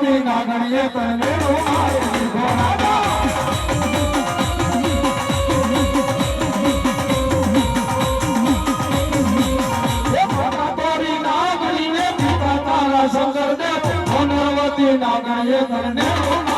મોતી નાગણીએ તને રોમાય નાગણીએ તને રોમાય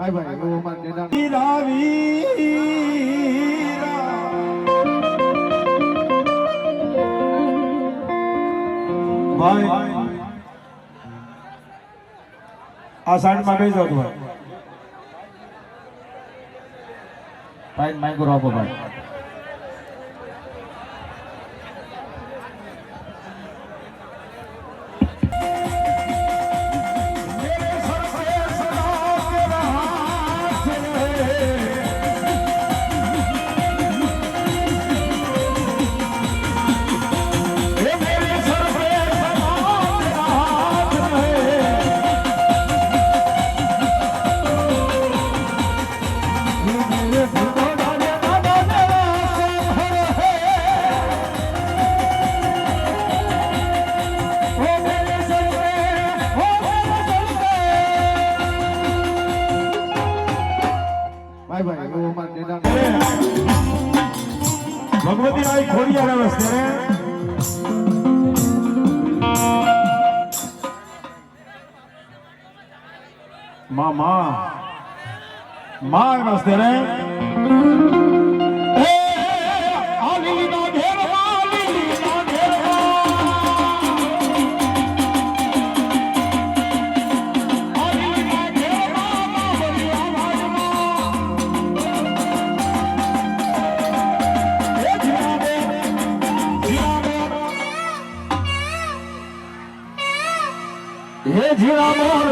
ભાઈ ભાઈ એવું અમારે દેદાણ ભાઈ આ સાઈડમાં બેસો ભાઈ. ભાઈ માઇક આપો ભાઈ. ભાઈ ભાઈ એવું અમારે નિદાન ભગવતીભાઈ ખોડિયા આવે છે મામા માર વાસ્તે રે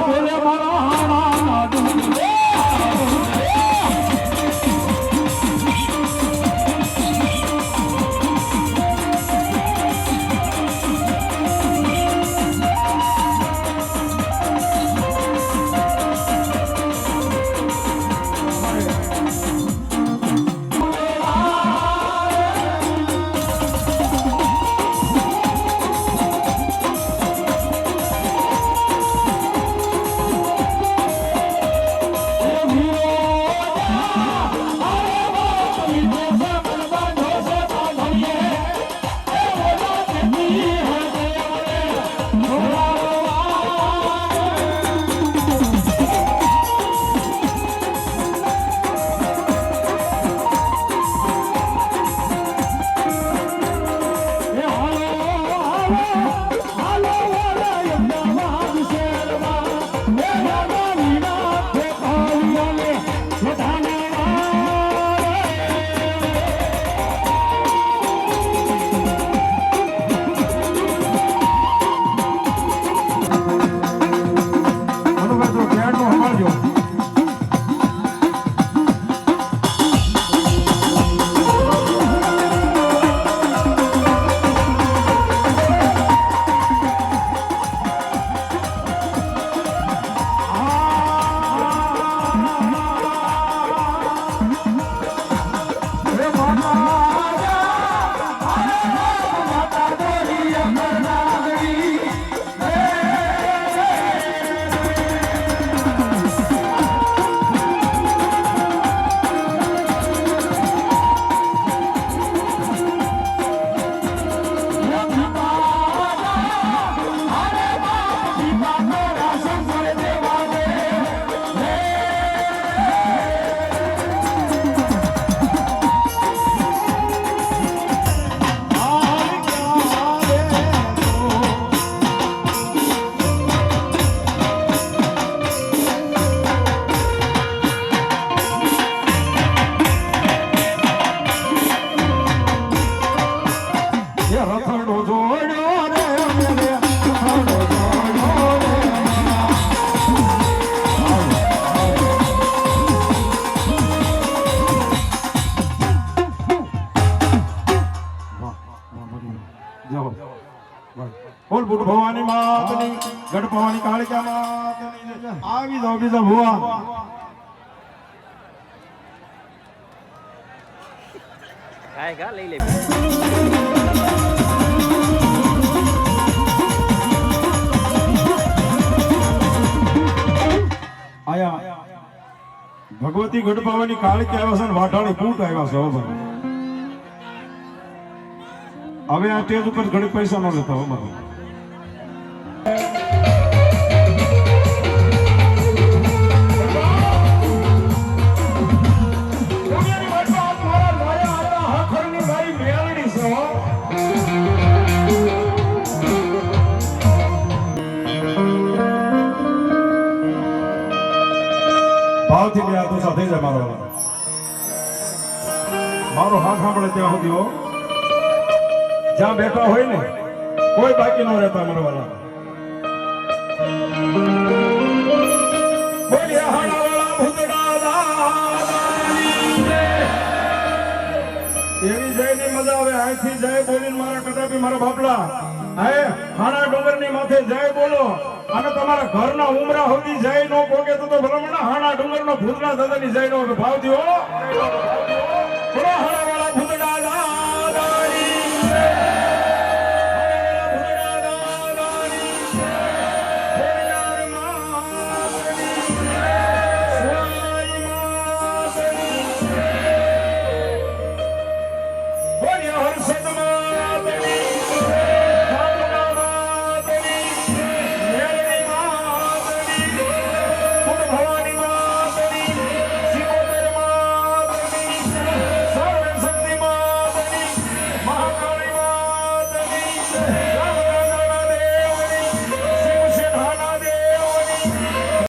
બોલે મારા બોલ બુટ ભવાની માતની ગઢ ભવાની કાળિકા માતની. આવી જાઓ બીજા ભુવા. આયેગા લઈ લે. આયા. ભગવતી ગઢપાવાની કાળી આવ્યા છે ને વાઢાળી કૂટ આવ્યા છે હવે આ સ્ટેજ ઉપર ઘણી પૈસા ન લેતા હો ભાવથી બે હાથો સાથે થઈ જાય મારો હાથ સાંભળે ત્યાં સુધી જ્યાં બેઠા હોય ને, કોઈ બાકી ન રહેતા મારો વાળા. બોલ્યા હાડાવાળા ભૂતડા દાદાની જય. ની મજા આવે, અહીંથી જય બોલીને મારા કદાપી મારા બાપલા. હે હાણા ડુંગરની માથે જય બોલો. અને તમારા ઘરના ઉમરા સુધી જય નો તો તો ભલામણ હાણા ડુંગરનો ભૂતના જય નો ભાવ દ્યો બોલો હાણા